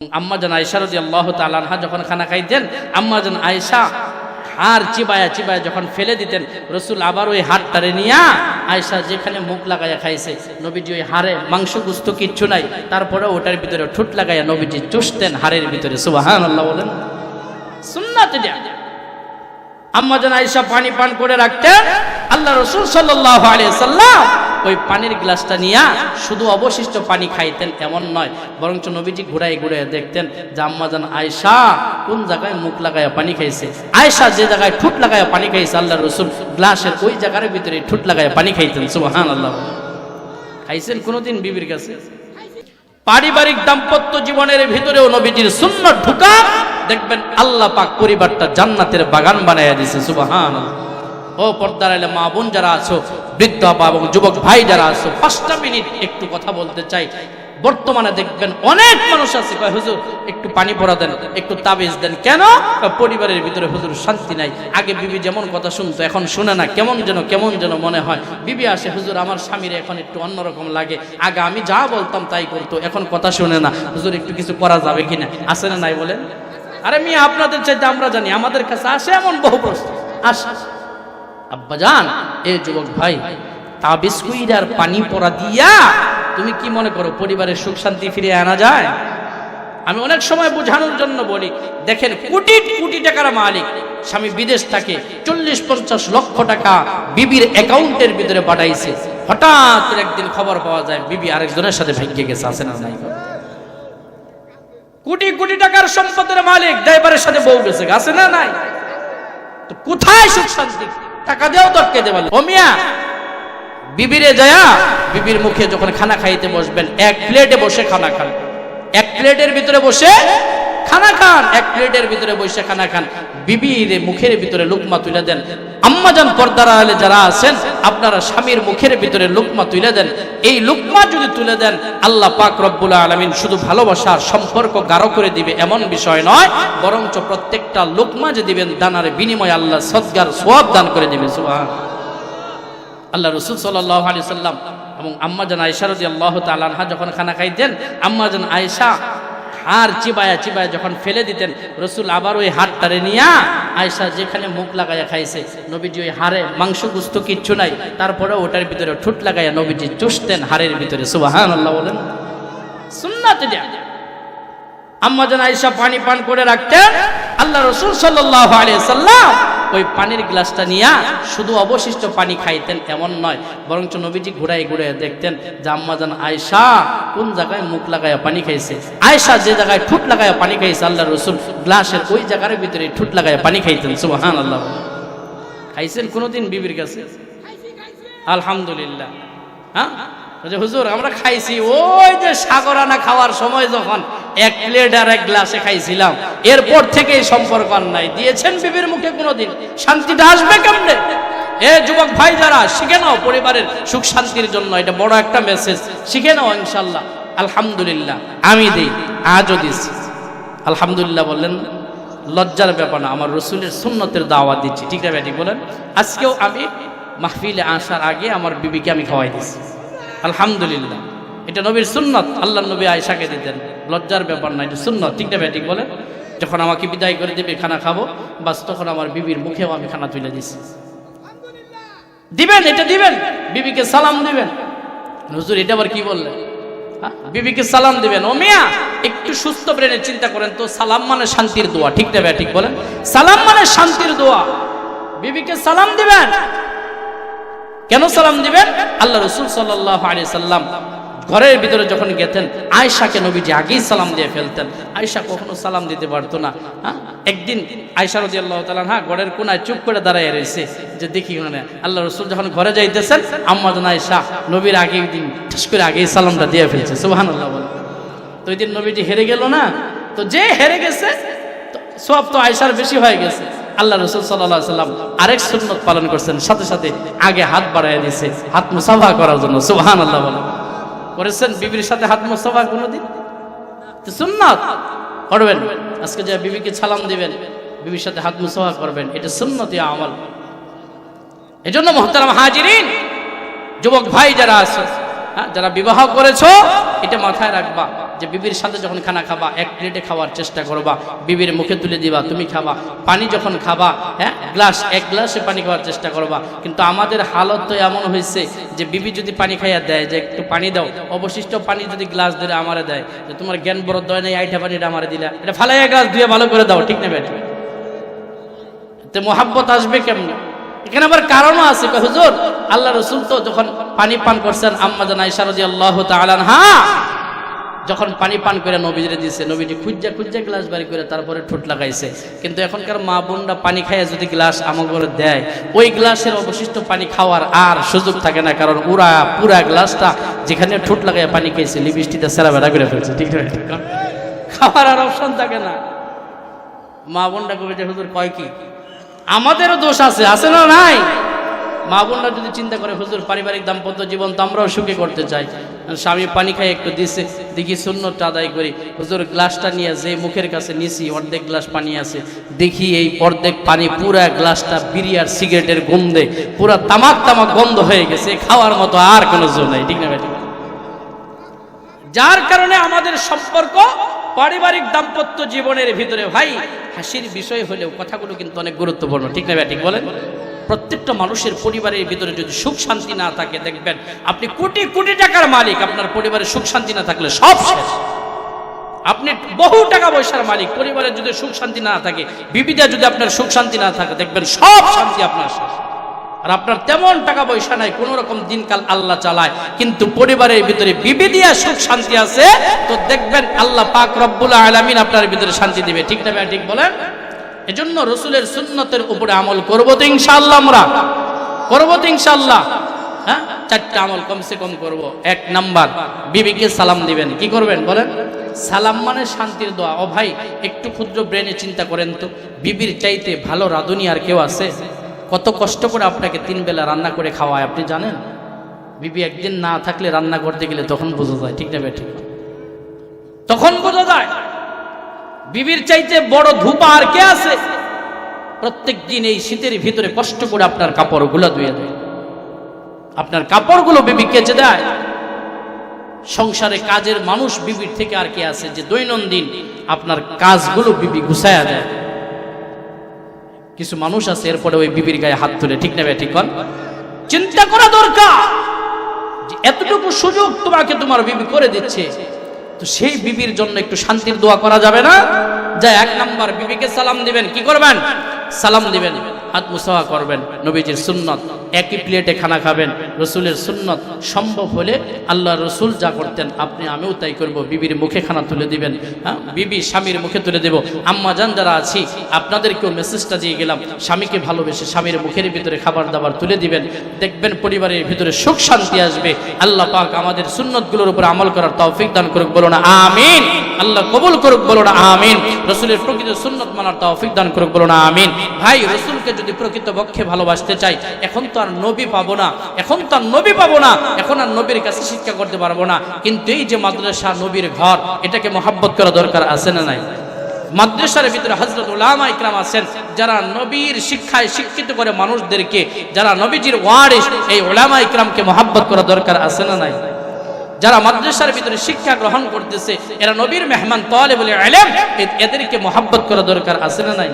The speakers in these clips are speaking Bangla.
আম্মা জান আয়সা রদি আল্লাহ তালানহা যখন খানা খাইতেন, আম্মা জান আয়সা আর চিবায়া চিবায়া যখন ফেলে দিতেন, রসুল আবার ওই হাতটারে নিয়া আয়সা যেখানে মুখ লাগাইয়া খাইছে, নবীজি ওই হাড়ে মাংস গুস্ত কিচ্ছু নাই, তারপরে ওটার ভিতরে ঠুট লাগাইয়া নবীজি চুষতেন হাড়ের ভিতরে সুবাহান আল্লাহ বলেন। সুন্নাত আম্মা জান আয়সা পানি পান করে রাখতেন, আল্লাহ রসুল সাল্লাহ আলিয়া সাল্লাম ওই পানির গ্লাসটা নিয়ে শুধু অবশিষ্ট পানি খাইতেন, এমন নয়। বরঞ্চ নবীজি ঘুরাই ঘুরাই দেখতেন, যে আম্মাজান আয়সা কোন জায়গায় মুখ লাগাইয়া পানি খাইছে? আয়সা যে জায়গায় ঠুট লাগাইয়া পানি খাইছে আল্লাহ রসুল গ্লাসের ওই জায়গার ভিতরে ঠুট লাগাইয়া পানি খাইতেন সুবাহান আল্লাহ খাইছেন কোনোদিন বিবির কাছে? পারিবারিক দাম্পত্য জীবনের ভিতরেও নবীজির শূন্য ঢুকা, দেখবেন আল্লাহ পাক পরিবারটা জান্নাতের বাগান বানাইয়া দিছে সুবাহান ও পর্দার এলে মা বোন যারা আছো, বৃদ্ধ বা এবং যুবক ভাই যারা আছো, পাঁচটা মিনিট একটু কথা বলতে চাই। বর্তমানে দেখবেন অনেক মানুষ আছে, কয়, হুজুর, একটু পানি পরা দেন, একটু তাবিজ দেন। কেন? পরিবারের ভিতরে হুজুর শান্তি নাই। আগে বিবি যেমন কথা শুনতো, এখন শুনে না। কেমন যেন কেমন যেন মনে হয়। বিবি আসে, হুজুর, আমার স্বামীর এখন একটু অন্যরকম লাগে। আগে আমি যা বলতাম তাই করতো, এখন কথা শুনে না। হুজুর, একটু কিছু করা যাবে কিনা? আসে না নাই বলেন? আরে মিয়া, আপনাদের চাইতে আমরা জানি, আমাদের কাছে আসে এমন বহু প্রশ্ন। আস। আব্বাজান এ যুবক ভাই, তাবিজ কুইরার পানি পড়া দিয়া তুমি কি মনে করো পরিবারের সুখ শান্তি ফিরে আনা যায়? আমি অনেক সময় বোঝানোর জন্য বলি, দেখেন কোটি কোটি টাকার মালিক, স্বামী বিদেশ থাকে, চল্লিশ পঞ্চাশ লক্ষ টাকা বিবির অ্যাকাউন্টের ভিতরে পাঠাইছে। হঠাৎ একদিন খবর পাওয়া যায়, বিবি আরেকজনের সাথে ভাগ্যে গেছে, আছে না নাই? কোটি কোটি টাকার সম্পদের মালিক, ড্রাইভারের সাথে বউ গেছে, আছে না নাই? তো কোথায় সুখ শান্তি? টাকা দেওয়া তো দেবেন ও মিয়া, বিবিরে যায়া বিবির মুখে যখন খানা খাইতে বসবেন, এক প্লেটে বসে খানা খান। এক প্লেটের ভিতরে বসে খান এক প্লেটের ভিতরে বসে খানা খান, বিবির মুখের ভিতরে লুকমা তুলে দেন। আম্মাজান পর্দারা আলে যারা আছেন, আপনারা স্বামীর মুখের ভিতরে লুকমা তুলে দেন। এই লুকমা যদি তুলে দেন, আল্লাহ পাক রব্বুল আলমিন শুধু ভালোবাসার সম্পর্ক গাঢ় করে দিবে, এমন বিষয় নয়, বরঞ্চ প্রত্যেকটা লুকমা যে দিবেন, দানার বিনিময়ে আল্লাহ সদ্গার সোয়াব দান করে দিবে সুবাহ আল্লাহ রসুল সাল্লাহ আলি সাল্লাম এবং আম্মাজান আয়সা রদি আল্লাহ তালানহা যখন খানা খাইতেন আম্মাজান আয়সা আর চিবায়া চিবায়া যখন ফেলে দিতেন, রসুল আবার ওই হাড়টারে নিয়া আয়সা যেখানে মুখ লাগাইয়া খাইছে, নবীজি ওই হাড়ে মাংস গুস্ত কিচ্ছু নাই, তারপরে ওটার ভিতরে ঠুট লাগাইয়া নবীজি চুষতেন হাড়ের ভিতরে সুবাহান আল্লাহ বলেন। সুন্নাতে এটা। আম্মাজান আয়সা পানি পান করে রাখতেন, আল্লাহ রসুল সাল্লাহ আলিয়া সাল্লাম ওই পানির গ্লাসটা নিয়ে শুধু অবশিষ্ট পানি খাইতেন, এমন নয়। বরঞ্চ নবীজি ঘুরাই ঘুরাই দেখতেন, যে আম্মাজান আয়সা কোন জায়গায় মুখ লাগাইয়া পানি খাইছে? আয়সা যে জায়গায় ঠুট লাগাইয়া পানি খাইছে আল্লাহ রসুল গ্লাসের ওই জায়গার ভিতরে ঠুট লাগাইয়া পানি খাইতেন সুবাহান আল্লাহ খাইছেন কোনোদিন বিবির কাছে? আলহামদুলিল্লাহ। হ্যাঁ? হুজুর, আমরা খাইছি, ওই যে সাগরানা খাওয়ার সময় যখন এক প্লেট আর এক গ্লাসে খাইছিলাম। এরপর থেকে সম্পর্ক আর নাই। দিয়েছেন বিবির মুখে কোনোদিন। শান্তিটা আসবে কেমনে? এ যুবক ভাই, যারা শিখে নাও পরিবারের সুখ শান্তির জন্য। এটা বড় একটা মেসেজ শিখে নাও ইনশাল্লাহ আলহামদুলিল্লাহ। আমি দিই, আজও দিছি। আলহামদুলিল্লাহ বললেন, লজ্জার ব্যাপার না, আমার রসুলের সুন্নতের দাওয়া দিচ্ছি। ঠিক আছে ঠিক বলেন? আজকেও আমি মাহফিলে আসার আগে আমার বিবিকে আমি খাওয়াই দিছি। আলহামদুলিল্লাহ। এটা নবীর সুন্নত আল্লাহ নবী আয়সাকে দিতেন। লজ্জার ব্যাপার না, এটা সুন্নত। ঠিক না ঠিক বলে যখন আমাকে বিদায় করে দিবে, খানা খাব, বাস তখন আমার বিবির মুখেও আমি খানা তুলে দিছি। দিবেন, এটা দিবেন। বিবিকে সালাম দিবেন। হুজুর এটা আবার কি বললেন হ্যাঁ? বিবিকে সালাম দিবেন। ও মিয়া, একটু সুস্থ ব্রেনে চিন্তা করেন তো, সালাম মানে শান্তির দোয়া। ঠিক দেবে ঠিক বলেন? সালাম মানে শান্তির দোয়া। বিবিকে সালাম দিবেন। কেন সালাম দিবেন? আল্লাহ রসুল সাল্লাহ আলি সাল্লাম ঘরের ভিতরে যখন গেতেন আয়সাকে নবীজি আগেই সালাম দিয়ে ফেলতেন। আয়সা কখনো সালাম দিতে পারতো না হ্যাঁ? একদিন আয়সা রদি আল্লাহ তালান হ্যাঁ ঘরের কোনায় চুপ করে দাঁড়ায় রয়েছে যে দেখি মানে আল্লাহ রসুল যখন ঘরে যাইতেছেন আম্মাজন আয়সা নবীর আগের দিন ঠাস করে আগেই সালামটা দিয়ে ফেলছে সুবাহান আল্লাহ বলে। তো ওই দিন নবীজি হেরে গেল না, তো যে হেরে গেছে সব তো আয়সার বেশি হয়ে গেছে। আল্লাহ রসুল সাল্লাহ সাল্লাম আরেক সুন্নত পালন করছেন, সাথে সাথে আগে হাত বাড়াইয়া দিয়েছে হাত মুসাফা করার জন্য সুবহান আল্লাহ বলে। করেছেন বিবির সাথে হাত মোস্তফা কোনোদিন? সুন্নত। করবেন। আজকে যা বিবিকে সালাম দিবেন, বিবির সাথে হাত মোস্তফা করবেন, এটা সুন্নতি আমল। এজন্য মহতারাম হাজিরিন, যুবক ভাই যারা আছে হ্যাঁ যারা বিবাহ করেছ, এটা মাথায় রাখবা। যে বিবির সাথে যখন খানা খাবা, এক প্লেটে খাওয়ার চেষ্টা করবা, বিবির মুখে তুলে দিবা, তুমি খাবা। পানি যখন খাবা হ্যাঁ গ্লাস, এক গ্লাসে পানি খাওয়ার চেষ্টা করবা। কিন্তু আমাদের হালত তো এমন হয়েছে যে বিবি যদি পানি খাইয়া দেয়, যে একটু পানি দাও, অবশিষ্ট পানি যদি গ্লাস দিলে আমারে দেয়, যে তোমার জ্ঞান বড় দয় নেই আইটা পানিটা আমারে দিলা। এটা ফালাইয়া গ্লাস দিয়ে ভালো করে দাও, ঠিক না বেটা? তে মোহাব্বত আসবে কেমন? এখানে আবার কারণও আছে হুজুর, আল্লাহ রসুল তো যখন পানি পান করছেন আম্মাজান আইসা রাদিয়াল্লাহু তাআলা হ্যাঁ যখন পানি পান করে নবীজিরে দিয়েছে নবীজি খুঁজা খুঁজা গ্লাস বাড়ি করে তারপরে ঠোঁট লাগাইছে। কিন্তু এখনকার মা বোনরা পানি খাইয়া যদি গ্লাস আমল করে দেয়, ওই গ্লাসের অবশিষ্ট পানি খাওয়ার আর সুযোগ থাকে না, কারণ উরা পুরা গ্লাসটা যেখানে ঠোঁট লাগাইয়া পানি খাইছে, লিপস্টিকটা সেরা বেড়া করে ফেলছে, ঠিক ঠিক খাওয়ার আর অপশন থাকে না। মা বোনরা কবে হুজুর, কয় কি? আমাদেরও দোষ আছে আছে না নাই? মা বোনরা যদি চিন্তা করে, হুজুর, পারিবারিক দাম্পত্য জীবন তো আমরাও সুখে করতে চাই। স্বামী পানি খাই একটু দিছে, দেখি সুন্নতটা আদায় করি। হুজুর, গ্লাসটা নিয়ে যে মুখের কাছে নিছি, অর্ধেক গ্লাস পানি আছে। দেখি এই অর্ধেক পানি পুরা গ্লাসটা বিড়ি আর সিগারেটের গন্ধে, পুরা তামাক তামাক গন্ধ হয়ে গেছে, খাওয়ার মতো আর কোনো জো নাই। ঠিক না ভাই যার কারণে আমাদের সম্পর্ক পারিবারিক দাম্পত্য জীবনের ভিতরে ভাই, হাসির বিষয় হলেও কথাগুলো কিন্তু অনেক গুরুত্বপূর্ণ। ঠিক না ঠিক বলেন? প্রত্যেকটা মানুষের পরিবারের ভিতরে যদি সুখ শান্তি না থাকে, দেখবেন আপনি কোটি কোটি টাকার মালিক, আপনার পরিবারে সুখ শান্তি না থাকলে সব শেষ। আপনি বহু টাকা পয়সার মালিক, পরিবারে যদি সুখ শান্তি না থাকে বিবিধা যদি আপনার সুখ শান্তি না থাকে, দেখবেন সব শান্তি আপনার শেষ। আর আপনার তেমন টাকা পয়সা নাই, কোন রকম দিনকাল আল্লাহ চালায়, কিন্তু পরিবারের ভিতরে বিবিধিয়া সুখ শান্তি আছে, তো দেখবেন আল্লাহ পাক রব্বুল আলামিন আপনার ভিতরে শান্তি দিবে। ঠিক না ঠিক বলেন? এজন্য রসুলের সুন্নতের উপরে আমল করব তো ইনশাআল্লাহ আমরা। করব তো ইনশাআল্লাহ। হ্যাঁ? চারটা আমল কমসে কম করব। এক নাম্বার, বিবিকে সালাম দিবেন। কি করবেন বলেন? সালাম মানে শান্তির দোয়া। ও ভাই, একটু ক্ষুদ্র ব্রেনে চিন্তা করেন তো। বিবির চাইতে ভালো রাঁধুনি আর কেউ আছে? কত কষ্ট করে আপনাকে তিন বেলা রান্না করে খাওয়ায়, আপনি জানেন? বিবি একদিন না থাকলে রান্না করতে গেলে তখন বোঝা যায়, ঠিক না ঠিক? তখন বোঝা যায়। বিবির চাইতে বড় ধূপা আর কে আছে? প্রত্যেক দিন এই শীতের ভিতরে কষ্ট করে আপনার কাপড়গুলো ধুয়ে দেয়। আপনার কাপড়গুলো বিবি কেচে দেয়। সংসারে কাজের মানুষ বিবির থেকে আর কে আছে যে দৈনন্দিন আপনার কাজগুলো বিবি গুছায়া দেয়। কিছু মানুষ আছে, এরপরে ওই বিবির গায়ে হাত তুলে, ঠিক নেবে ঠিক চিন্তা করা দরকার এতটুকু সুযোগ তোমাকে তোমার বিবি করে দিচ্ছে। তো সেই বিবির জন্য একটু শান্তির দোয়া করা যাবে না? যা এক নাম্বার বিবিকে সালাম দিবেন, কি করবেন? সালাম দিবেন, হাত মুসাফা করবেন, নবীজির সুন্নত। একই প্লেটে খানা খাবেন। রসুলের সুন্নত সম্ভব হলে আল্লাহ রসুল যা করতেন, আপনি আমিও তাই করব। বিবির মুখে খানা তুলে দিবেন হ্যাঁ? বিবি স্বামীর মুখে তুলে দেব। আম্মা যান যারা আছি, আপনাদেরকেও মেসেজটা দিয়ে গেলাম। স্বামীকে ভালোবেসে স্বামীর মুখের ভিতরে খাবার দাবার তুলে দিবেন। দেখবেন পরিবারের ভিতরে সুখ শান্তি আসবে। আল্লাহ পাক আমাদের সুন্নতগুলোর উপর আমল করার তৌফিক দান করুক, বলো না আমিন। আল্লাহ কবুল করুক, বলো না আমিন। রসুলের প্রকৃত সুন্নত মানার তৌফিক দান করুক, বলো না আমিন। ভাই, রসুলকে যদি প্রকৃত পক্ষে ভালোবাসতে চাই, এখন তো আর নবী পাবো না। এখন তো আর নবী পাবো না। এখন আর নবীর কাছে শিক্ষা করতে পারব না। কিন্তু এই যে মাদ্রাসা, নবীর ঘর, এটাকে মহাব্বত করা দরকার আছে না নাই? মাদ্রাসার ভিতরে হজরত উলামা ইকরাম আছেন, যারা নবীর শিক্ষায় শিক্ষিত করে মানুষদেরকে, যারা নবীজির ওয়ারিস এই ওলামা ইকরামকে মহাব্বত করা দরকার আছে না নাই? যারা মাদ্রাসার ভিতরে শিক্ষা গ্রহণ করতেছে, এরা নবীর মেহমান তলে বলে এদেরকে মহাব্বত করা দরকার আছে না নাই?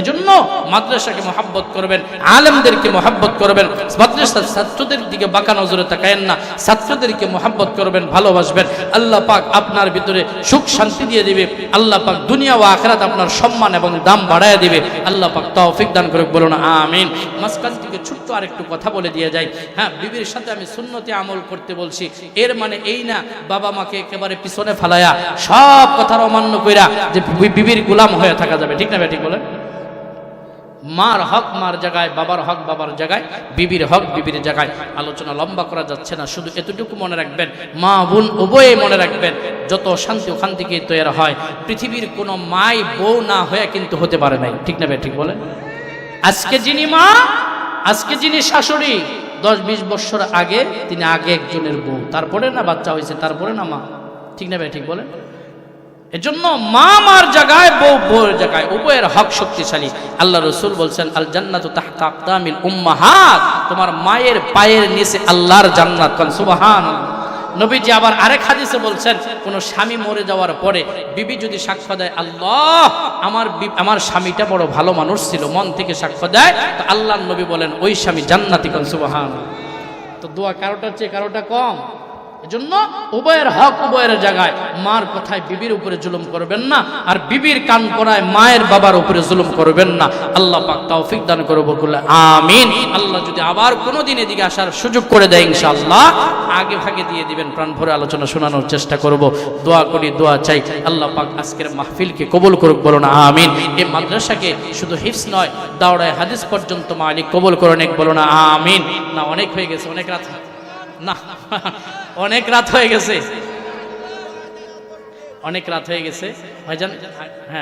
এজন্য মাদ্রাসাকে মহাব্বত করবেন, আলেমদেরকে মহাব্বত করবেন, মাদ্রাসার ছাত্রদের দিকে বাঁকা নজরে তাকায়েন না, ছাত্রদেরকে মহাব্বত করবেন, ভালোবাসবেন। আল্লাহ পাক আপনার ভিতরে সুখ শান্তি দিয়ে দিবে, আল্লাহ পাক দুনিয়া ও আখরাত আপনার সম্মান এবং দাম বাড়ায় দিবে। আল্লাহ পাক তৌফিক দান করে বলুন আমিন। মাঝখান থেকে ছোট্ট আরেকটু কথা বলে দিয়ে যাই। হ্যাঁ বিবির সাথে আমি সুন্নতি আমল করতে বলছি। এর মানে এই না, বাবা মাকে একেবারে পিছনে ফালায়া, সব কথার অমান্য কইরা যে বিবির গোলাম হয়ে থাকা যাবে। ঠিক না ঠিক বলেন? মার হক মার জায়গায়, বাবার হক বাবার জায়গায়, বিবির হক বিবির জায়গায়। আলোচনা লম্বা করা যাচ্ছে না, শুধু এতটুকু মনে রাখবেন, মা বোন উভয়ে মনে রাখবেন, যত শান্তি ওখান থেকে তৈরি হয়, পৃথিবীর কোনো মাই বউ না হয়ে কিন্তু হতে পারে নাই। ঠিক না ঠিক বলেন? আজকে যিনি মা, আজকে যিনি শাশুড়ি, দশ বিশ বছর আগে তিনি আগে একজনের বউ। তারপরে না বাচ্চা হয়েছে, তারপরে না মা। ঠিক না ঠিক বলেন? এজন্য মা মার জায়গায়, বউ বউয়ের জায়গায় উভয়ের হক শক্তিশালী। আল্লাহ রসুল বলছেন আল জান্নাত তাহতা উম্মাহাত। তোমার মায়ের পায়ের নিচে আল্লাহর জান্নাত কারণ সুবহান নবীজি আবার আরেক হাদিসে বলছেন, কোনো স্বামী মরে যাওয়ার পরে বিবি যদি সাক্ষ্য দেয়, আল্লাহ, আমার আমার স্বামীটা বড় ভালো মানুষ ছিল, মন থেকে সাক্ষ্য দেয়। তো আল্লাহ নবী বলেন, ওই স্বামী জান্নাতি কন সুবাহান তো দোয়া কারোটার চেয়ে কারোটা কম। এজন্য উভয়ের হক উভয়ের জায়গায়। মার কথায় বিবির উপরে জুলুম করবেন না, আর বিবির কান করায় মায়ের বাবার উপরে জুলুম করবেন না। আল্লাহ পাক তৌফিক দান করব বলে আমিন। আল্লাহ যদি আবার কোনো দিন এদিকে আসার সুযোগ করে দেয় ইনশাআল্লাহ, আগে ভাগে দিয়ে দিবেন, প্রাণ ভরে আলোচনা শোনানোর চেষ্টা করব। দোয়া করি, দোয়া চাই। আল্লাহ পাক আজকের মাহফিলকে কবুল করুক বলো না আমিন। এই মাদ্রাসাকে শুধু হিফস নয় দাওড়ায় হাদিস পর্যন্ত মালিক কবুল করে অনেক বলো না আমিন। না, অনেক হয়ে গেছে, অনেক রাত না অনেক রাত হয়ে গেছে। অনেক রাত হয়ে গেছে। ভাইজান হ্যাঁ।